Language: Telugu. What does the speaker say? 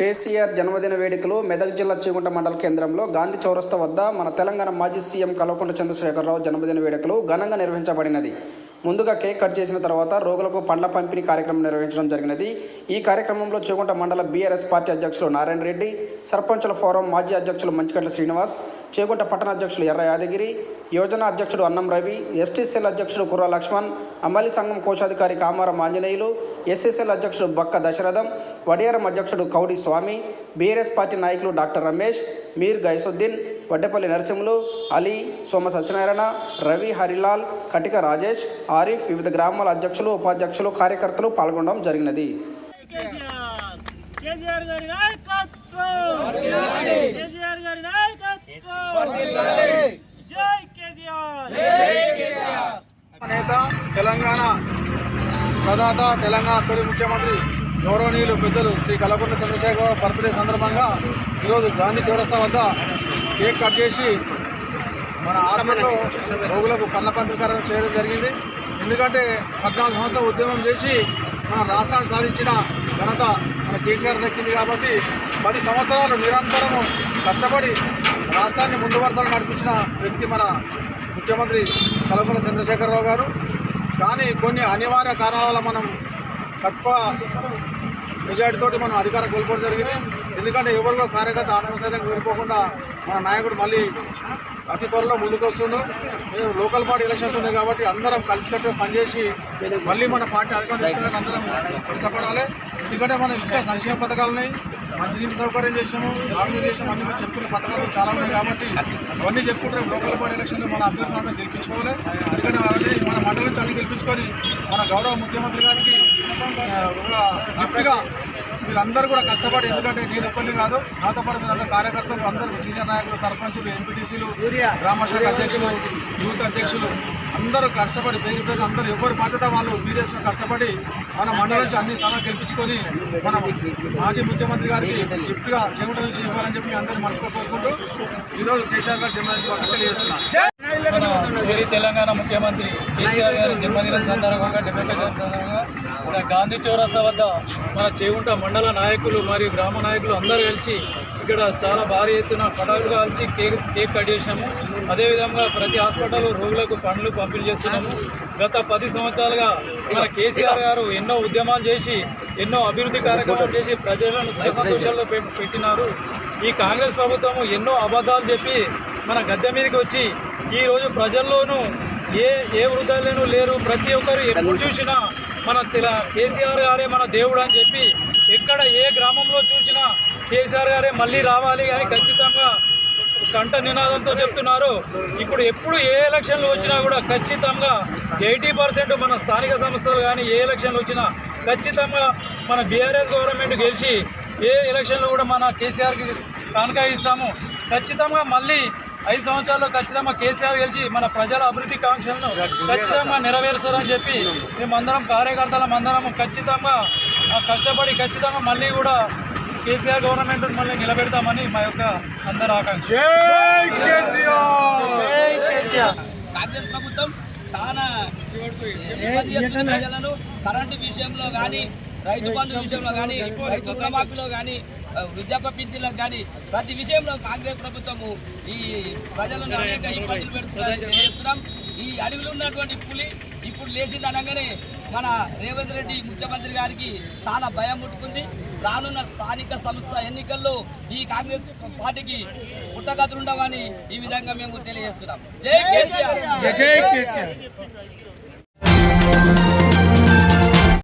కేసీఆర్ జన్మదిన వేడుకలు మెదక్ జిల్లా చీగుంట మండల కేంద్రంలో గాంధీ చౌరస్తా వద్ద మన తెలంగాణ మాజీ సీఎం కల్వకుంట్ల చంద్రశేఖరరావు జన్మదిన వేడుకలు ఘనంగా నిర్వహించబడినది. ముందుగా కేక్ కట్ చేసిన తర్వాత రోగులకు పండ్ల పంపిణీ కార్యక్రమం నిర్వహించడం జరిగినది. ఈ కార్యక్రమంలో చేగుంట మండల బీఆర్ఎస్ పార్టీ అధ్యక్షులు నారాయణ రెడ్డి సర్పంచుల ఫోరం మాజీ అధ్యక్షులు మంచికట్ల శ్రీనివాస్ చేగుంట పట్టణ అధ్యక్షులు ఎర్ర యాదగిరి యోజన అధ్యక్షుడు అన్నం రవి ఎస్టీసీఎల్ అధ్యక్షుడు కుర్ర లక్ష్మణ్ అమలి సంఘం కోశాధికారి కామారం ఆంజనేయులు ఎస్ఎస్ఎల్ అధ్యక్షుడు బక్క దశరథం వడియారం అధ్యక్షుడు కౌడి స్వామి బీఆర్ఎస్ పార్టీ నాయకులు డాక్టర్ రమేష్ మీర్ గైసుద్దీన్ వడ్డేపల్లి నరసింహులు అలీ సోమ సత్యనారాయణ రవి హరిలాల్ కటిక రాజేష్ ఆరిఫ్ వివిధ గ్రామాల అధ్యక్షులు ఉపాధ్యక్షులు కార్యకర్తలు పాల్గొనడం జరిగినది. కేసీఆర్ కేసీఆర్ గారి నాయకత్వం! కేసీఆర్ గారి నాయకత్వం! జై కేసీఆర్! నేత తెలంగాణ ప్రదాత తెలంగాణ తొలి ముఖ్యమంత్రి గౌరవనీయులు పెద్దలు శ్రీ కల్వకుంట్ల చంద్రశేఖర బర్త్డే సందర్భంగా ఈరోజు గాంధీ చౌరస్తా వద్ద కేక్ కట్ చేసి మన హాస్పిటల్లో రోగులకు కళ్ళ పంపిణీకరణ చేయడం జరిగింది. ఎందుకంటే పద్నాలుగు సంవత్సరాలు ఉద్యమం చేసి మన రాష్ట్రాన్ని సాధించిన ఘనత మన కేసీఆర్ దక్కింది కాబట్టి పది సంవత్సరాలు నిరంతరము కష్టపడి రాష్ట్రాన్ని ముందు వరుసలు నడిపించిన వ్యక్తి మన ముఖ్యమంత్రి కల్వకుంట్ల చంద్రశేఖరరావు గారు. కానీ కొన్ని అనివార్య కారణాల మనం తక్కువ మెజార్టీతోటి మనం అధికారం కోల్పోవడం జరిగింది. ఎందుకంటే ఎవరిలో కార్యకర్త ఆత్మస్థైర్యం కోల్పోకుండా మన నాయకుడు మళ్ళీ అతి త్వరలో ముందుకు వస్తుండు. లోకల్ పార్టీ ఎలక్షన్స్ ఉన్నాయి కాబట్టి అందరం కలిసికట్టుగా పనిచేసి మళ్ళీ మన పార్టీ అధికారం తెచ్చుకోవడానికి అందరం కష్టపడాలి. ఎందుకంటే మనం ఇచ్చిన సంక్షేమ పథకాలని మంచినీటి సౌకర్యం చేసాము తాగునీరు చేసాము అన్ని మనం చెప్పుకునే పథకాలు చాలా ఉన్నాయి కాబట్టి అవన్నీ చెప్పుకుంటే లోకల్ బాడీ ఎలక్షన్లో మన అభ్యర్థులందరూ గెలిపించుకోవాలి. ఎందుకంటే అవన్నీ మన మండలం నుంచి అన్ని గెలిపించుకొని మన గౌరవ ముఖ్యమంత్రి గారికి గిఫ్ట్గా మీరందరూ కూడా కష్టపడి ఎందుకంటే నేను ఒక్కరిని కాదు నాతో పాటు మీరు కార్యకర్తలు అందరూ సీనియర్ నాయకులు సర్పంచులు ఎంపీటీసీలు గ్రామశాఖ అధ్యక్షులు యూత్ అధ్యక్షులు అందరూ కష్టపడి పేరు పేరు అందరూ ఎవరి బాధ్యత వాళ్ళు మీరేసుకుని కష్టపడి మన మండలం నుంచి అన్ని సలహా గెలిపించుకొని మన మాజీ ముఖ్యమంత్రి గారికి గిఫ్ట్గా చెవుట నుంచి ఇవ్వాలని చెప్పి అందరూ మనసులో కోరుకుంటూ ఈరోజు కేసీఆర్ గారు జన్మదిన తెలియజేస్తున్నాను తెలంగాణ ముఖ్యమంత్రి కేసీఆర్ గారి జన్మదినం సందర్భంగా డెబ్బై సందర్భంగా గాంధీ చౌరస్తా వద్ద మన చేవుంట మండల నాయకులు మరియు గ్రామ నాయకులు అందరూ కలిసి ఇక్కడ చాలా భారీ ఎత్తున పటాకులు కాల్చి కేక్ కేక్ కట్ చేసినాము. అదేవిధంగా ప్రతి హాస్పిటల్లో రోగులకు పండ్లు పంపిణీ చేస్తున్నాము. గత పది సంవత్సరాలుగా మన కేసీఆర్ గారు ఎన్నో ఉద్యమాలు చేసి ఎన్నో అభివృద్ధి కార్యక్రమాలు చేసి ప్రజలను సుఖ సంతోషాల్లో పె- పెట్టినారు. ఈ కాంగ్రెస్ ప్రభుత్వం ఎన్నో అబద్ధాలు చెప్పి మన గద్దె మీదకి వచ్చి ఈ రోజు ప్రజల్లోనూ ఏ ఏ వృద్ధాలను లేరు. ప్రతి ఒక్కరు ఎప్పుడు చూసినా మన తెల కేసీఆర్ గారే మన దేవుడు అని చెప్పి ఎక్కడ ఏ గ్రామంలో చూసినా కేసీఆర్ గారే మళ్ళీ రావాలి అని ఖచ్చితంగా కంట నినాదంతో చెప్తున్నారు. ఇప్పుడు ఎప్పుడు ఏ ఎలక్షన్లు వచ్చినా కూడా ఖచ్చితంగా ఎయిటీ పర్సెంట్ మన స్థానిక సంస్థలు కానీ ఏ ఎలక్షన్లు వచ్చినా ఖచ్చితంగా మన బీఆర్ఎస్ గవర్నమెంట్ గెలిచి ఏ ఎలక్షన్లు కూడా మన కేసీఆర్కి కానుక ఇస్తాము ఖచ్చితంగా మళ్ళీ ఐదు సంవత్సరాల్లో ఖచ్చితంగా కేసీఆర్ గెలిచి మన ప్రజల అభివృద్ధి కాంక్షలను ఖచ్చితంగా నెరవేరుస్తారని చెప్పి మేమందరం కార్యకర్తలం అందరం ఖచ్చితంగా కష్టపడి ఖచ్చితంగా మళ్ళీ కూడా కేసీఆర్ గవర్నమెంట్ మళ్ళీ నిలబెడతామని మా యొక్క అందరి ఆకాంక్ష. కాంగ్రెస్ ప్రభుత్వం చాలా ప్రజలను కరెంటు విషయంలో కానీ రైతు బంధు విషయంలో కానీ రైతు రుణమాఫీలో కానీ వృద్ధాప్య పింఛన్లకు కానీ ప్రతి విషయంలో కాంగ్రెస్ ప్రభుత్వము ఈ ప్రజలను అనేక ఇబ్బందులు పెడుతుందని తెలియజేస్తున్నాం ఈ అడవిలో ఉన్నటువంటి పులి ఇప్పుడు లేచింది అనగానే మన రేవంత్ రెడ్డి ముఖ్యమంత్రి గారికి చాలా భయం ముట్టుకుంది రానున్న స్థానిక సంస్థ ఎన్నికల్లో ఈ కాంగ్రెస్ పార్టీకి పుట్టగతులుండవని ఈ విధంగా మేము తెలియజేస్తున్నాం. జై కేసీఆర్! జై కేసీఆర్!